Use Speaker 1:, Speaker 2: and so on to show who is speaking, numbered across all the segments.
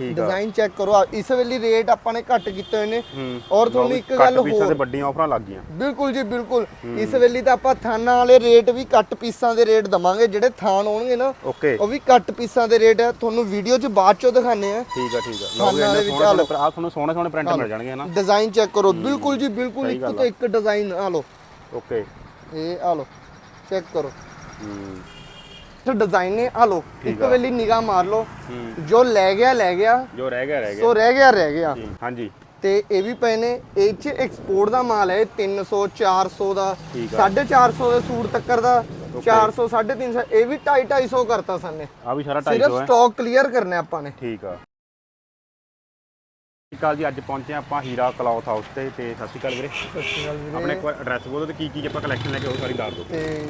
Speaker 1: ਆ।
Speaker 2: Design check ਕਰੋ। ਆ, ਇਸ ਵੇਲੇ ਰੇਟ ਆਪਾਂ ਨੇ ਘੱਟ ਕੀਤੇ ਹੋਏ ਨੇ। ਔਰ ਤੁਹਾਨੂੰ ਇੱਕ ਗੱਲ
Speaker 1: ਪੀਸਾਂ
Speaker 2: ਹੋਰ
Speaker 1: ਤੇ ਵੱਡੀਆਂ ਆਫਰਾਂ ਲੱਗ ਗਈਆਂ।
Speaker 2: ਬਿਲਕੁਲ ਜੀ ਬਿਲਕੁਲ। ਇਸ ਵੇਲੇ ਤਾਂ ਆਪਾਂ ਥਾਨਾਂ ਵਾਲੇ ਰੇਟ ਵੀ ਕੱਟ ਪੀਸਾਂ ਦੇ ਰੇਟ ਦਵਾਂਗੇ। ਜਿਹੜੇ ਥਾਨ ਹੋਣਗੇ ਨਾ
Speaker 1: ਓਕੇ।
Speaker 2: ਉਹ ਵੀ ਕੱਟ ਪੀਸਾਂ ਦੇ ਰੇਟ ਹੈ ਤੁਹਾਨੂੰ ਵੀਡੀਓ 'ਚ ਬਾਅਦ 'ਚੋਂ ਦਿਖਾਣੇ ਆ।
Speaker 1: ਠੀਕ ਆ ਠੀਕ ਆ। ਲਓ ਵੀ ਸੋਹਣੇ
Speaker 2: ਆ
Speaker 1: ਆ ਤੁਹਾਨੂੰ ਸੋਹਣੇ ਸੋਹਣੇ ਪ੍ਰਿੰਟ ਮਿਲ ਜਾਣਗੇ ਹਨਾ?
Speaker 2: ਡਿਜ਼ਾਈਨ ਚੈੱਕ ਕਰੋ। ਬਿਲਕੁਲ ਜੀ ਬਿਲਕੁਲ। ਇੱਕ ਤੋਂ ਇੱਕ ਡਿਜ਼ਾਈਨ ਆ ਲਓ।
Speaker 1: ਓਕੇ।
Speaker 2: ਇਹ ਆ ਲਓ। ਚੈੱਕ ਕਰੋ।
Speaker 1: ਹੂੰ।
Speaker 2: ਤੇ ਡਿਜ਼ਾਈਨ ਨੇ। ਆ ਲਓ ਇੱਕ। ਵੇਲੀ ਨਿਗਾਹ ਮਾਰ
Speaker 1: ਹੂੰ।
Speaker 2: ਜੋ ਲੈ ਗਿਆ ਲੈ ਗਿਆ।
Speaker 1: ਜੋ ਰਹਿ ਗਿਆ ਰਹਿ ਗਿਆ।
Speaker 2: ਸੋ ਰਹਿ ਗਿਆ ਰਹਿ ਗਿਆ।
Speaker 1: ਹਾਂਜੀ।
Speaker 2: ਤੇ ਇਹ ਵੀ ਪਏ ਨੇ। ਇਹ ਚ ਐਕਸਪੋਰਟ ਦਾ ਮਾਲ ਹੈ। 300 400 ਦਾ।
Speaker 1: ਠੀਕ ਆ।
Speaker 2: 450 ਦੇ ਸੂਟ ਤੱਕਰ ਦਾ। 400 350 ਇਹ ਵੀ 250 250 ਕਰਤਾ ਸਾਨੇ।
Speaker 1: ਆ ਵੀ ਸਾਰਾ
Speaker 2: ਸਿਰਫ
Speaker 1: 250 ਹੈ।
Speaker 2: ਸਟਾਕ ਕਲੀਅਰ ਕਰਨਾ ਆਪਾਂ ਨੇ।
Speaker 1: ਠੀਕ ਆ। ਅਕਾਲ ਜੀ। ਅੱਜ ਪਹੁੰਚੇ ਆਪਾਂ ਹੀਰਾ ਕਲੌਥ ਹਾਊਸ ਤੇ। ਤੇ ਸਤਿ ਸ਼੍ਰੀ ਅਕਾਲ ਵੀਰੇ।
Speaker 2: ਸਤਿ ਸ਼੍ਰੀ ਅਕਾਲ ਵੀਰੇ।
Speaker 1: ਆਪਣੇ ਐਡਰੈਸ ਬੋਲੋ ਤੇ ਕੀ ਕੀ ਆਪਾਂ ਕਲੈਕਸ਼ਨ ਲੈ ਕੇ ਉਹ ਸਾਰੀ ਦੱਸ ਦਿਓ।
Speaker 2: ਤੇ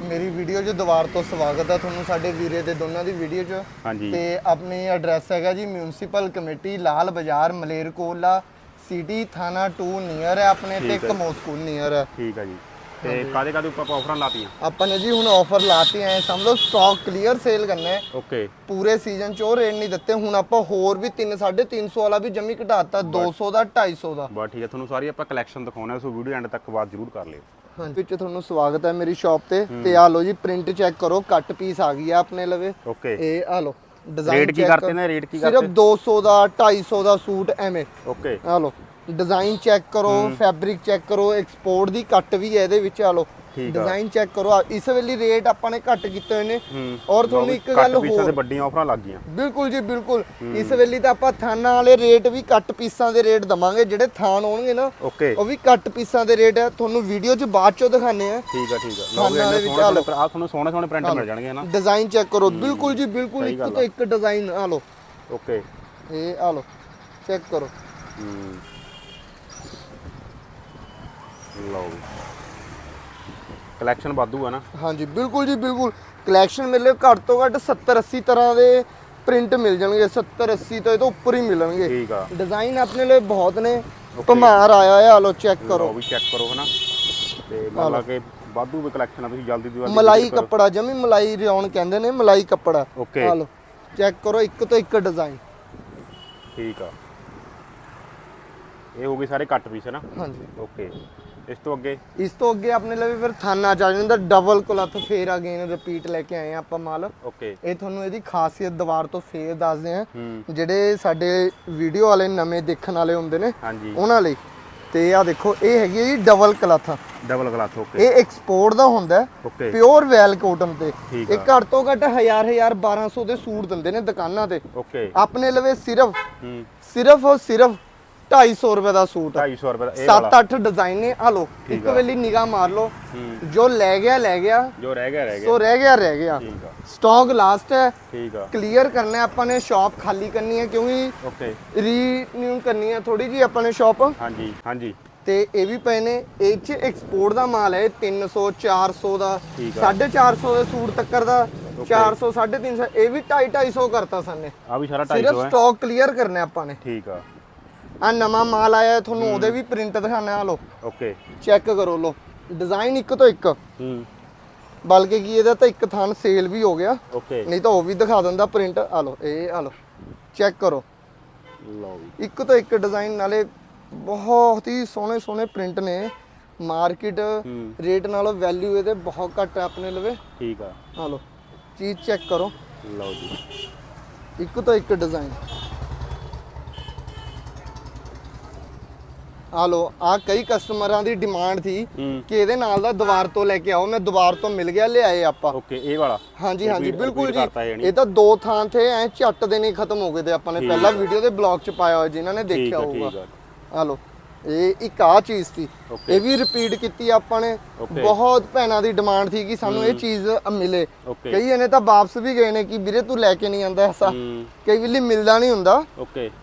Speaker 2: ਮੇਰੀ ਵੀਡੀਓ 'ਚ ਦੁਬਾਰ ਤੋਂ ਸਵਾਗਤ ਹੈ ਤੁਹਾਨੂੰ ਸਾਡੇ ਵੀਰੇ ਦੇ ਦੋਨਾਂ ਦੀ ਵੀਡੀਓ 'ਚ।
Speaker 1: ਹਾਂਜੀ।
Speaker 2: ਤੇ ਆਪਣੀ ਐਡਰੈਸ ਹੈਗਾ ਜੀ ਮਿਊਨਿਸਪਲ ਕਮੇਟੀ ਲਾਲ ਬਾਜ਼ਾਰ ਮਲੇਰਕੋਲਾ ਸਿਟੀ ਥਾਣਾ 2 ਨੀਅਰ ਹੈ ਆਪਣੇ ਤੇ
Speaker 1: ਹੈ।
Speaker 2: ਕਮੋ ਸਕੂਲ ਨੀਅਰ ਹੈ।
Speaker 1: ਠੀਕ ਆ ਜੀ। ਤੇ ਕਾਦੇ ਕਾਦੇ ਉੱਪਰ ਆਫਰਾਂ ਲਾਤੀਆਂ?
Speaker 2: ਆਪਾਂ ਨੇ ਜੀ ਹੁਣ ਆਫਰ ਲਾਤੀ ਐ ਸਮਝ ਲਓ ਸਟਾਕ ਕਲੀਅਰ ਸੇਲ ਕਰਨਾ ਹੈ।
Speaker 1: ਓਕੇ
Speaker 2: ਪੂਰੇ ਸੀਜ਼ਨ 'ਚ ਉਹ ਰੇਟ ਨਹੀਂ ਦਿੱਤੇ ਹੁਣ ਆਪਾਂ ਹੋਰ ਵੀ 3 350 ਵਾਲਾ ਵੀ ਜਮੀ ਘਟਾਤਾ 200 ਦਾ 250 ਦਾ
Speaker 1: ਬਸ ਠੀਕ ਹੈ ਤੁਹਾਨੂੰ ਸਾਰੀ ਆਪਾਂ ਕਲੈਕਸ਼ਨ ਦਿਖਾਉਣਾ ਸੋ ਵੀਡੀਓ ਐਂਡ ਤੱਕ ਬਾਅਦ ਜ਼ਰੂਰ ਕਰ ਲਿਓ।
Speaker 2: ਹਾਂਜੀ। ਵਿੱਚ ਤੁਹਾਨੂੰ ਸਵਾਗਤ ਹੈ ਮੇਰੀ ਸ਼ਾਪ ਤੇ। ਤੇ ਆ ਲਓ ਜੀ ਪ੍ਰਿੰਟ ਚੈੱਕ ਕਰੋ ਕੱਟ ਪੀਸ ਆ ਗਈ ਆ ਆਪਣੇ ਲਵੇ।
Speaker 1: ਓਕੇ
Speaker 2: ਇਹ ਆ ਲਓ ਡਿਜ਼ਾਈਨ
Speaker 1: ਰੇਟ ਕੀ ਕਰਤੇ ਨੇ? ਰੇਟ ਕੀ
Speaker 2: ਸਿਰਫ
Speaker 1: ਕਰਤੇ
Speaker 2: 200 ਦਾ 250 ਦਾ ਸੂਟ ਐਵੇਂ।
Speaker 1: ਓਕੇ
Speaker 2: ਆ ਲਓ ਡਿਜ਼ਾਈਨ ਚੈੱਕ ਕਰੋ ਫੈਬਰਿਕ ਚੈੱਕ ਕਰੋ ਐਕਸਪੋਰਟ ਦੀ ਕੱਟ ਵੀ ਹੈ ਇਹਦੇ ਵਿੱਚ ਆ ਲਓ। ਡਿਜ਼ਾਈਨ ਚੈੱਕ ਕਰੋ। ਇਸ ਵੇਲੇ ਰੇਟ ਆਪਾਂ ਨੇ ਘੱਟ ਕੀਤੇ ਹੋਏ ਨੇ। ਔਰ ਤੁਹਾਨੂੰ ਇੱਕ ਗੱਲ
Speaker 1: ਪੀਸਾਂ ਤੇ
Speaker 2: ਹੋਰ
Speaker 1: ਵੱਡੀਆਂ ਆਫਰਾਂ ਲੱਗ ਗਈਆਂ।
Speaker 2: ਬਿਲਕੁਲ ਜੀ ਬਿਲਕੁਲ। ਇਸ ਵੇਲੇ ਤਾਂ ਆਪਾਂ ਥਾਨਾਂ ਵਾਲੇ ਰੇਟ ਵੀ ਕੱਟ ਪੀਸਾਂ ਦੇ ਰੇਟ ਦਵਾਂਗੇ। ਜਿਹੜੇ ਥਾਨ ਹੋਣਗੇ ਨਾ ਉਹ ਵੀ ਕੱਟ ਪੀਸਾਂ ਦੇ ਰੇਟ ਹੈ ਤੁਹਾਨੂੰ ਵੀਡੀਓ 'ਚ ਬਾਅਦ 'ਚੋਂ ਦਿਖਾਣੇ ਆ।
Speaker 1: ਠੀਕ ਆ ਠੀਕ ਆ।
Speaker 2: ਦੇ
Speaker 1: ਵੀ
Speaker 2: ਵਿੱਚ
Speaker 1: ਸੋਹਣੇ
Speaker 2: ਆ
Speaker 1: ਤੁਹਾਨੂੰ ਸੋਹਣੇ ਸੋਹਣੇ ਪ੍ਰਿੰਟ ਮਿਲ ਜਾਣਗੇ ਹਨਾ?
Speaker 2: ਡਿਜ਼ਾਈਨ ਚੈੱਕ ਕਰੋ। ਬਿਲਕੁਲ ਜੀ ਬਿਲਕੁਲ। ਇੱਕ ਤੋਂ ਇੱਕ ਡਿਜ਼ਾਈਨ ਆ ਲਓ।
Speaker 1: ਓਕੇ
Speaker 2: ਇਹ ਆ ਲਓ। ਚੈੱਕ ਕਰੋ।
Speaker 1: ਹੂੰ। ਲਓ ਕਲੈਕਸ਼ਨ ਵਾਧੂ ਆ ਨਾ।
Speaker 2: ਹਾਂਜੀ ਬਿਲਕੁਲ ਜੀ ਬਿਲਕੁਲ। ਕਲੈਕਸ਼ਨ ਮਿਲੇ ਘੱਟ ਤੋਂ ਘੱਟ 70 80 ਤਰ੍ਹਾਂ ਦੇ ਪ੍ਰਿੰਟ ਮਿਲ ਜਾਣਗੇ। 70 80 ਤੋਂ ਇਹ ਤੋਂ ਉੱਪਰ ਹੀ ਮਿਲਣਗੇ।
Speaker 1: ਠੀਕ ਆ।
Speaker 2: ਡਿਜ਼ਾਈਨ ਆਪਣੇ ਲਈ ਬਹੁਤ ਨੇ। ਭਮਾਰ ਆਇਆ ਹੋਇਆ ਆ ਲਓ ਚੈੱਕ ਕਰੋ।
Speaker 1: ਵੀ ਚੈੱਕ ਕਰੋ ਹਨਾ। ਤੇ ਮੰਨ ਲਾ ਕਿ ਵਾਧੂ ਵੀ ਕਲੈਕਸ਼ਨ ਆ ਤੁਸੀਂ ਜਲਦੀ ਜਲਦੀ
Speaker 2: ਮਲਾਈ। ਕੱਪੜਾ ਜਮੀ ਮਲਾਈ ਰਿਓਨ ਕਹਿੰਦੇ ਨੇ ਮਲਾਈ ਕੱਪੜਾ।
Speaker 1: ਓਕੇ
Speaker 2: ਆ ਲਓ ਚੈੱਕ ਕਰੋ ਇੱਕ ਤੋਂ ਇੱਕ ਡਿਜ਼ਾਈਨ।
Speaker 1: ਠੀਕ ਆ। ਇਹ ਹੋ ਗਏ ਸਾਰੇ ਕੱਟ ਪੀਸ ਹੈ ਨਾ
Speaker 2: ਹਾਂਜੀ।
Speaker 1: ਓਕੇ ਇਸ ਤੋਂ ਅੱਗੇ?
Speaker 2: ਇਸ ਤੋਂ ਅੱਗੇ ਆਪਣੇ ਲਈ ਫਿਰ ਥਾਨਾ ਚ ਆ ਜਾਂਦਾ ਡਬਲ ਕਲੱਥ ਫੇਰ ਅਗੇਨ ਰਿਪੀਟ ਲੈ ਕੇ ਆਏ ਆ ਆਪਾਂ ਮਾਲ।
Speaker 1: ਓਕੇ
Speaker 2: ਇਹ ਤੁਹਾਨੂੰ ਇਹਦੀ ਖਾਸੀਅਤ ਦੁਬਾਰ ਤੋਂ ਫੇਰ ਦੱਸਦੇ ਆ। ਜਿਹੜੇ ਸਾਡੇ ਵੀਡੀਓ ਵਾਲੇ ਨਵੇਂ ਦੇਖਣ ਵਾਲੇ ਹੁੰਦੇ ਨੇ ਉਹਨਾਂ ਲਈ। ਤੇ ਆ ਦੇਖੋ ਇਹ ਹੈਗੀ ਹੈ ਜੀ double cloth.
Speaker 1: Double glass okay
Speaker 2: ਇਹ ਐਕਸਪੋਰਟ ਦਾ ਹੁੰਦਾ ਹੈ। ਪਿਓਰ ਵੈਲ ਕੋਟਨ ਤੇ। ਇਹ ਘੱਟ ਤੋਂ ਘੱਟ 1000 1000 1200 ਦੇ ਸੂਟ ਦਿੰਦੇ ਨੇ ਦੁਕਾਨਾਂ ਤੇ।
Speaker 1: ਓਕੇ
Speaker 2: ਆਪਣੇ ਲਵੇ ਸਿਰਫ ਸਿਰਫ ਔਰ ਸਿਰਫ 250 ਰੁਪਏ ਦਾ ਸੂਟ ਹੈ
Speaker 1: 250 ਰੁਪਏ ਦਾ ਇਹ ਵਾਲਾ।
Speaker 2: 7-8 ਡਿਜ਼ਾਈਨ ਨੇ ਆ
Speaker 1: ਠੀਕ
Speaker 2: ਇੱਕ। ਵੇਲੀ ਨਿਗਾਹ ਮਾਰ
Speaker 1: ਹੂੰ।
Speaker 2: ਜੋ ਲੈ ਗਿਆ ਲੈ ਗਿਆ।
Speaker 1: ਜੋ ਰਹਿ ਗਿਆ ਰਹਿ ਗਿਆ।
Speaker 2: ਸੋ ਰਹਿ ਗਿਆ ਰਹਿ ਗਿਆ।
Speaker 1: ਠੀਕ ਆ।
Speaker 2: ਸਟਾਕ ਲਾਸਟ ਹੈ।
Speaker 1: ਠੀਕ ਆ।
Speaker 2: ਕਲੀਅਰ ਕਰਨਾ ਆਪਾਂ ਨੇ ਸ਼ਾਪ ਖਾਲੀ ਕਰਨੀ ਹੈ ਕਿਉਂਕਿ
Speaker 1: ਓਕੇ
Speaker 2: ਰੀਨਿਊ ਕਰਨੀ ਹੈ ਥੋੜੀ ਜੀ ਆਪਾਂ ਨੇ ਸ਼ਾਪ
Speaker 1: ਹਾਂਜੀ ਹਾਂਜੀ।
Speaker 2: ਤੇ ਇਹ ਵੀ ਪਏ ਨੇ ਇਹ ਚ ਐਕਸਪੋਰਟ ਦਾ ਮਾਲ ਹੈ 300 400 ਦਾ।
Speaker 1: ਠੀਕ ਆ।
Speaker 2: 450 ਦੇ ਸੂਟ ਤੱਕਰ ਦਾ 400 350 ਇਹ ਵੀ 250 250 ਕਰਤਾ ਸਾਨੇ
Speaker 1: ਆ ਵੀ ਸਾਰਾ
Speaker 2: ਸਿਰਫ
Speaker 1: 250 ਹੈ।
Speaker 2: ਸਟਾਕ ਕਲੀਅਰ ਕਰਨਾ ਆਪਾਂ ਨੇ।
Speaker 1: ਠੀਕ ਆ।
Speaker 2: ਆ ਨਵਾਂ ਮਾਲ ਆਇਆ ਤੁਹਾਨੂੰ ਉਹਦੇ ਵੀ ਪ੍ਰਿੰਟ ਦਿਖਾਣਾ ਆ ਲੋ
Speaker 1: ਓਕੇ
Speaker 2: ਚੈੱਕ ਕਰੋ ਲੋ ਡਿਜ਼ਾਈਨ ਇੱਕ ਤੋਂ ਇੱਕ।
Speaker 1: ਹੂੰ।
Speaker 2: ਬਲਕਿ ਕੀ ਇਹਦਾ ਤਾਂ ਇੱਕ ਥਾਨ ਸੇਲ ਵੀ ਹੋ ਗਿਆ।
Speaker 1: ਓਕੇ
Speaker 2: ਨਹੀਂ ਤਾਂ ਉਹ ਵੀ ਦਿਖਾ ਦਿੰਦਾ ਪ੍ਰਿੰਟ ਆ ਲੋ ਇਹ ਆ ਲੋ ਚੈੱਕ ਕਰੋ।
Speaker 1: ਲਓ
Speaker 2: ਇੱਕ ਤੋਂ ਇੱਕ ਡਿਜ਼ਾਈਨ ਨਾਲੇ ਬਹੁਤ ਹੀ ਸੋਹਣੇ ਸੋਹਣੇ ਪ੍ਰਿੰਟ ਨੇ। ਮਾਰਕੀਟ ਰੇਟ ਨਾਲੋਂ ਵੈਲਿਊ ਇਹਦੇ ਬਹੁਤ ਘੱਟ ਹੈ ਆਪਣੇ ਲਵੇ।
Speaker 1: ਠੀਕ ਆ।
Speaker 2: ਆ ਲੋ ਚੀਜ਼ ਚੈੱਕ ਕਰੋ।
Speaker 1: ਲਓ ਜੀ।
Speaker 2: ਇੱਕ ਤੋਂ ਇੱਕ ਡਿਜ਼ਾਈਨ ਆ ਲੋ ਆ ਕਈ ਕਸਟਮਰਾਂ ਦੀ ਡਿਮਾਂਡ ਸੀ ਕਿ ਇਹਦੇ ਨਾਲ ਦਾ ਦੁਬਾਰ ਤੋਂ ਲੈ ਕੇ ਆਓ ਮੈਂ ਦੁਬਾਰ ਤੋਂ ਮਿਲ ਗਿਆ ਲਿਆਏ ਆਪਾਂ।
Speaker 1: ਓਕੇ ਇਹ ਵਾਲਾ।
Speaker 2: ਹਾਂਜੀ ਹਾਂਜੀ ਬਿਲਕੁਲ ਜੀ? ਇਹ ਤਾਂ ਦੋ ਥਾਂ ਤੇ ਐ ਝੱਟ ਦੇ ਨਹੀਂ ਖਤਮ ਹੋ ਗਏ ਤੇ ਆਪਾਂ ਨੇ ਪਹਿਲਾਂ। ਵੀਡੀਓ ਦੇ ਬਲੌਗ ਚ ਪਾਇਆ ਹੋਇਆ ਜਿਨ੍ਹਾਂ ਨੇ ਦੇਖਿਆ ਹੋਊਗਾ।
Speaker 1: ਆ।
Speaker 2: ਲੋ ਇਹ ਇੱਕ ਆ ਚੀਜ਼ ਸੀ. ਇਹ ਵੀ ਰਿਪੀਟ ਕੀਤੀ ਆਪਾਂ ਨੇ. ਬਹੁਤ ਭੈਣਾਂ ਦੀ ਡਿਮਾਂਡ ਸੀ ਕਿ ਸਾਨੂੰ ਇਹ ਚੀਜ਼ ਮਿਲੇ। ਕਈ ਨੇ ਤਾਂ ਵਾਪਸ ਵੀ ਗਏ ਨੇ ਕਿ ਵੀਰੇ ਤੂੰ ਲੈ ਕੇ ਨਹੀਂ ਆਂਦਾ ਐਸਾ। ਕਈ ਵੇਲੇ ਮਿਲਦਾ ਨਹੀਂ ਹੁੰਦਾ।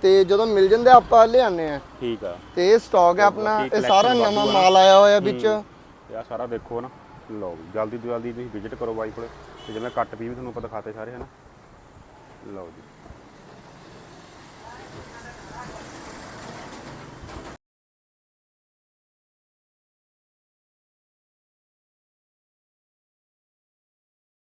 Speaker 2: ਤੇ ਜਦੋਂ ਮਿਲ ਜਾਂਦੇ ਆਪਾਂ ਲਿਆਨੇ ਆ
Speaker 1: ਠੀਕ ਆ।
Speaker 2: ਤੇ ਇਹ ਸਟਾਕ ਹੈ ਆਪਣਾ। ਇਹ ਸਾਰਾ ਨਵਾਂ। ਮਾਲ ਆਇਆ ਹੋਇਆ ਵਿੱਚ।
Speaker 1: ਆ ਸਾਰਾ ਦੇਖੋ ਨਾ। ਲਓ ਜਲਦੀ ਤੋਂ ਜਲਦੀ ਤੁਸੀਂ ਵਿਜ਼ਿਟ ਕਰੋ ਬਾਈ ਕੋਲੇ। ਤੇ ਜਿਵੇਂ ਕੱਟ ਪੀ ਵੀ ਤੁਹਾਨੂੰ ਆਪਾਂ ਦਿਖਾਤੇ ਸਾਰੇ ਹਨਾ। ਲਓ ਜੀ।